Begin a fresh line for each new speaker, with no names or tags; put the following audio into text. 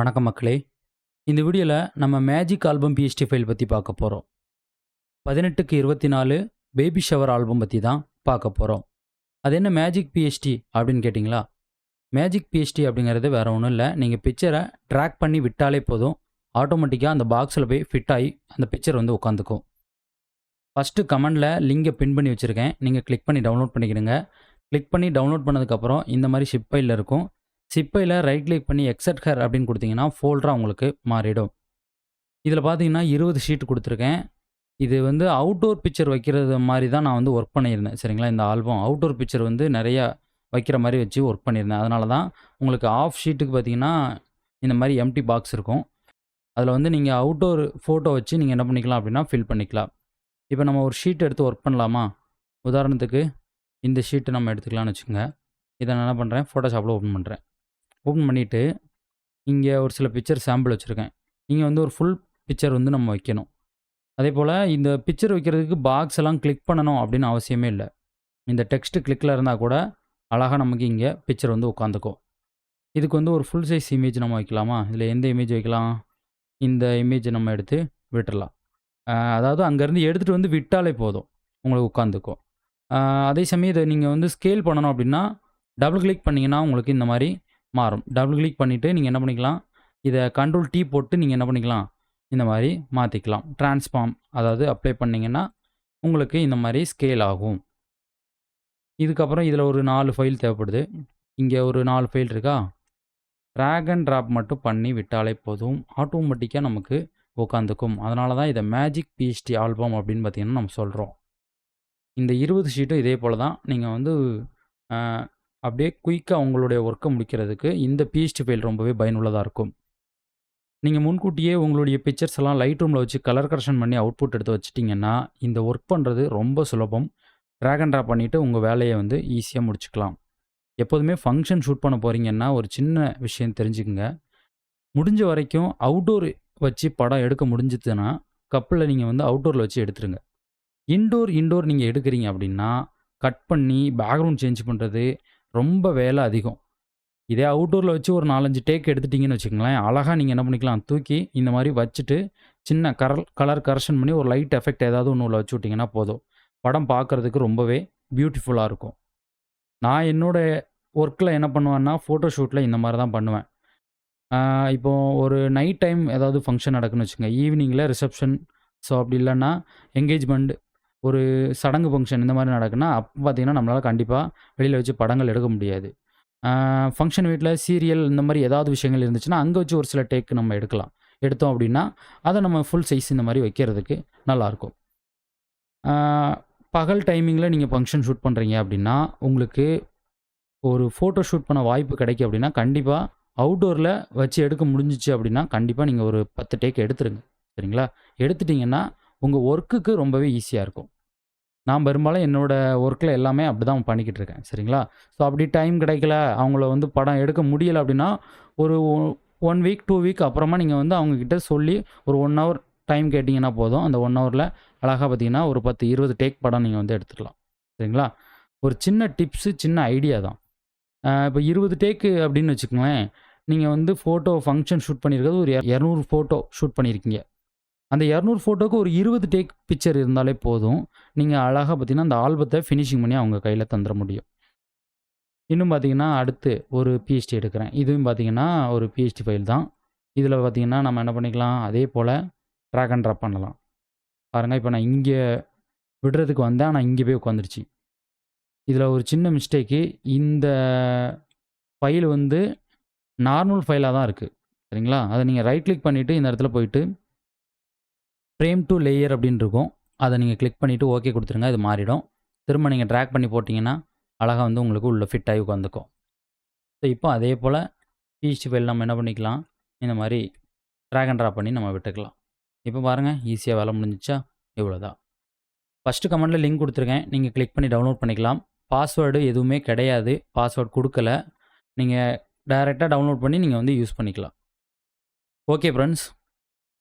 வணக்கம் மக்களே. இந்த வீடியோவில் நம்ம மேஜிக் ஆல்பம் பிஎஸ்டி ஃபைல் பற்றி பார்க்க போகிறோம் பதினெட்டுக்கு இருபத்தி நாலு பேபி ஷவர் ஆல்பம் பற்றி தான் பார்க்க போகிறோம் அது என்ன மேஜிக் பிஎஸ்டி அப்படின்னு கேட்டிங்களா? மேஜிக் பிஎஸ்டி அப்படிங்கிறது வேறு ஒன்றும் இல்லை. நீங்கள் பிக்சரை ட்ராக் பண்ணி விட்டாலே போதும். ஆட்டோமேட்டிக்காக அந்த பாக்ஸில் போய் ஃபிட் ஆகி அந்த பிக்சர் வந்து உட்காந்துக்கும். ஃபஸ்ட்டு கமெண்டில் லிங்கை பின் பண்ணி வச்சுருக்கேன். நீங்கள் கிளிக் பண்ணி டவுன்லோட் பண்ணிக்கிடுங்க. கிளிக் பண்ணி டவுன்லோட் பண்ணதுக்கப்புறம் இந்த மாதிரி ஷிப் ஃபைலில் இருக்கும். சிப்பையில் ரைட் கிளிக் பண்ணி எக்ஸட் ஹர் அப்படின்னு கொடுத்தீங்கன்னா ஃபோல்டராக உங்களுக்கு மாறிடும். இதில் பார்த்தீங்கன்னா இருபது ஷீட் கொடுத்துருக்கேன். இது வந்து அவுட்டோர் பிக்சர் வைக்கிறது மாதிரி தான் நான் வந்து ஒர்க் பண்ணியிருந்தேன். சரிங்களா? இந்த ஆல்பம் அவுட்டோர் பிக்சர் வந்து நிறையா வைக்கிற மாதிரி வச்சு ஒர்க் பண்ணியிருந்தேன். அதனால தான் உங்களுக்கு ஆஃப் ஷீட்டுக்கு பார்த்தீங்கன்னா இந்த மாதிரி எம்டி பாக்ஸ் இருக்கும். அதில் வந்து நீங்கள் அவுட்டோர் ஃபோட்டோ வச்சு நீங்கள் என்ன பண்ணிக்கலாம் அப்படின்னா ஃபில் பண்ணிக்கலாம். இப்போ நம்ம ஒரு ஷீட் எடுத்து ஒர்க் பண்ணலாமா? உதாரணத்துக்கு இந்த ஷீட்டு நம்ம எடுத்துக்கலாம்னு வச்சுக்கோங்க. இதை நான் என்ன பண்ணுறேன் ஃபோட்டோஷாப்பில் ஓப்பன் பண்ணுறேன் ஓப்பன் பண்ணிவிட்டு இங்கே ஒரு சில பிக்சர் சாம்பிள் வச்சுருக்கேன். இங்கே வந்து ஒரு ஃபுல் பிக்சர் வந்து நம்ம வைக்கணும். அதே போல் இந்த பிக்சர் வைக்கிறதுக்கு பாக்ஸ் எல்லாம் கிளிக் பண்ணணும் அப்படின்னு அவசியமே இல்லை. இந்த டெக்ஸ்ட் கிளிக்கில் இருந்தால் கூட அழகாக நமக்கு இங்கே பிக்சர் வந்து உட்காந்துக்கும். இதுக்கு வந்து ஒரு ஃபுல் சைஸ் இமேஜ் நம்ம வைக்கலாமா? இதில் எந்த இமேஜ் வைக்கலாம்? இந்த இமேஜ் நம்ம எடுத்து விட்டுறலாம். அதாவது அங்கேருந்து எடுத்துகிட்டு வந்து விட்டாலே போதும். உங்களுக்கு உட்காந்துக்கும். அதே சமயம் இதை நீங்கள் வந்து ஸ்கேல் பண்ணணும் அப்படின்னா டபுள் கிளிக் பண்ணிங்கன்னா உங்களுக்கு இந்த மாதிரி மாறும். டபுள் கிளிக் பண்ணிவிட்டு நீங்கள் என்ன பண்ணிக்கலாம்? இதை கண்ட்ரோல் டீ போட்டு நீங்கள் என்ன பண்ணிக்கலாம்? இந்த மாதிரி மாற்றிக்கலாம் ட்ரான்ஸ்ஃபார்ம் அதாவது அப்ளை பண்ணிங்கன்னா உங்களுக்கு இந்த மாதிரி ஸ்கேல் ஆகும். இதுக்கப்புறம் இதில் ஒரு நாலு ஃபைல் தேவைப்படுது. இங்கே ஒரு நாலு ஃபைல் இருக்கா? ட்ராக் அண்ட் ட்ராப் மட்டும் பண்ணி விட்டாலே போதும். ஆட்டோமேட்டிக்காக நமக்கு உட்காந்துக்கும் அதனால தான் இதை மேஜிக் பிஹெச்டி ஆல்பம் அப்படின்னு பார்த்தீங்கன்னா நம்ம சொல்கிறோம் இந்த இருபது ஷீட்டும் இதே போல் தான் நீங்கள் வந்து அப்படியே குயிக்காக உங்களுடைய ஒர்க்கை முடிக்கிறதுக்கு இந்த பிஹெச்டி ஃபைல் ரொம்பவே பயனுள்ளதாக இருக்கும். நீங்கள் முன்கூட்டியே உங்களுடைய பிக்சர்ஸ் எல்லாம் லைட் ரூமில் வச்சு கலர் கரெக்ஷன் பண்ணி அவுட்புட் எடுத்து வச்சிட்டிங்கன்னா இந்த ஒர்க் பண்ணுறது ரொம்ப சுலபம். ட்ராக் அண்ட் ட்ராப் பண்ணிவிட்டு உங்கள் வேலையை வந்து ஈஸியாக முடிச்சுக்கலாம். எப்போதுமே ஃபங்க்ஷன் ஷூட் பண்ண போகிறீங்கன்னா ஒரு சின்ன விஷயம் தெரிஞ்சுக்குங்க. முடிஞ்ச வரைக்கும் அவுட்டோர் வச்சு படம் எடுக்க முடிஞ்சுதுன்னா கப்பில் நீங்கள் வந்து அவுட்டோரில் வச்சு எடுத்துருங்க. இன்டோர் இன்டோர் நீங்கள் எடுக்கிறீங்க அப்படின்னா கட் பண்ணி பேக்ரவுண்ட் சேஞ்ச் பண்ணுறது ரொம்ப வேலை அதிகம். இதே அவுட்டோரில் வச்சு ஒரு நாலஞ்சு டேக் எடுத்துட்டிங்கன்னு வச்சுக்கோங்களேன் அழகாக நீங்கள் என்ன பண்ணிக்கலாம்? தூக்கி இந்த மாதிரி வச்சுட்டு சின்ன கலர் கலர் கரெக்ஷன் பண்ணி ஒரு லைட் எஃபெக்ட் ஏதாவது ஒன்று உள்ள வச்சு விட்டிங்கன்னா போதும். படம் பார்க்குறதுக்கு ரொம்பவே பியூட்டிஃபுல்லாக இருக்கும். நான் என்னோடய ஒர்க்கில் என்ன பண்ணுவேன்னா ஃபோட்டோ ஷூட்டில் இந்த மாதிரி தான் பண்ணுவேன். இப்போது ஒரு நைட் டைம் ஏதாவது ஃபங்க்ஷன் நடக்குன்னு வச்சுக்கோங்க. ஈவினிங்கில் ரிசப்ஷன் ஸோ அப்படி இல்லைன்னா என்கேஜ்மெண்ட் ஒரு சடங்கு ஃபங்க்ஷன் இந்த மாதிரி நடக்குன்னா அப்போ பார்த்தீங்கன்னா நம்மளால் கண்டிப்பாக வெளியில் வச்சு படங்கள் எடுக்க முடியாது. ஃபங்க்ஷன் வீட்டில் சீரியல் இந்த மாதிரி ஏதாவது விஷயங்கள் இருந்துச்சுன்னா அங்கே வச்சு ஒரு சில டேக் நம்ம எடுக்கலாம். எடுத்தோம் அப்படின்னா அதை நம்ம ஃபுல் சைஸ் இந்த மாதிரி வைக்கிறதுக்கு நல்லாயிருக்கும் பகல் டைமிங்கில் நீங்கள் ஃபங்க்ஷன் ஷூட் பண்ணுறீங்க அப்படின்னா உங்களுக்கு ஒரு ஃபோட்டோ ஷூட் பண்ண வாய்ப்பு கிடைக்கும் அப்படின்னா கண்டிப்பாக அவுட்டோரில் வச்சு எடுக்க முடிஞ்சிச்சு அப்படின்னா கண்டிப்பாக நீங்கள் ஒரு பத்து டேக் எடுத்துருங்க. சரிங்களா? எடுத்துட்டிங்கன்னா உங்கள் ஒர்க்குக்கு ரொம்பவே ஈஸியாக இருக்கும். நான் பெரும்பாலும் என்னோட ஒர்க்கில் எல்லாமே அப்படி தான் பண்ணிக்கிட்டு இருக்கேன் சரிங்களா? ஸோ அப்படி டைம் கிடைக்கல அவங்கள வந்து படம் எடுக்க முடியலை அப்படின்னா ஒரு ஒன் வீக் டூ வீக் அப்புறமா நீங்கள் வந்து அவங்கக்கிட்ட சொல்லி ஒரு ஒன் ஹவர் டைம் கேட்டிங்கன்னா போதும். அந்த ஒன் ஹவரில் அழகாக பார்த்தீங்கன்னா ஒரு பத்து இருபது டேக் படம் நீங்கள் வந்து எடுத்துக்கலாம் சரிங்களா? ஒரு சின்ன டிப்ஸு சின்ன ஐடியா தான். இப்போ இருபது டேக்கு அப்படின்னு வச்சுக்கோங்களேன் நீங்கள் வந்து ஃபோட்டோ ஃபங்க்ஷன் ஷூட் பண்ணியிருக்கிறது ஒரு இரநூறு ஃபோட்டோ ஷூட் பண்ணியிருக்கீங்க அந்த இரநூறு ஃபோட்டோக்கு ஒரு இருபது டேக் பிக்சர் இருந்தாலே போதும். நீங்கள் அழகாக பார்த்தீங்கன்னா அந்த ஆல்பத்தை ஃபினிஷிங் பண்ணி அவங்க கையில் தந்துட முடியும். இன்னும் பார்த்தீங்கன்னா அடுத்து ஒரு பிஹெச்டி எடுக்கிறேன். இதுவும் பார்த்தீங்கன்னா ஒரு பிஹெச்டி ஃபைல் தான். இதில் பார்த்தீங்கன்னா நம்ம என்ன பண்ணிக்கலாம்? அதே போல் ட்ராக் அண்ட் ட்ராப் பண்ணலாம். பாருங்கள் இப்போ நான் இங்கே விடுறதுக்கு வந்தேன். ஆனால் இங்கே போய் உட்காந்துருச்சு இதில் ஒரு சின்ன மிஸ்டேக்கு இந்த ஃபைல் வந்து நார்மல் ஃபைலாக தான் இருக்குது சரிங்களா? அதை நீங்கள் ரைட் கிளிக் பண்ணிவிட்டு இந்த இடத்துல போயிட்டு ஃப்ரேம் டு லேயர் அப்படின்னு இருக்கும். அதை நீங்கள் கிளிக் பண்ணிவிட்டு ஓகே கொடுத்துருங்க இது மாறிடும். திரும்ப நீங்கள் ட்ராக் பண்ணி போட்டிங்கன்னா அழகாக வந்து உங்களுக்கு உள்ளே ஃபிட் ஆகி உட்காந்துக்கும். ஸோ இப்போ அதே போல் பீச் ஃபைல் நம்ம என்ன பண்ணிக்கலாம்? இந்த மாதிரி ட்ராக் அண்ட் ட்ராப் பண்ணி நம்ம விட்டுக்கலாம். இப்போ பாருங்கள் ஈஸியாக வேலை முடிஞ்சிச்சா? இவ்வளோதான் ஃபஸ்ட்டு கமெண்டில் லிங்க் கொடுத்துருக்கேன். நீங்கள் கிளிக் பண்ணி டவுன்லோட் பண்ணிக்கலாம். பாஸ்வேர்டு எதுவுமே கிடையாது. பாஸ்வேர்டு கொடுக்கல. நீங்கள் டைரெக்டாக டவுன்லோட் பண்ணி நீங்கள் வந்து யூஸ் பண்ணிக்கலாம். Okay friends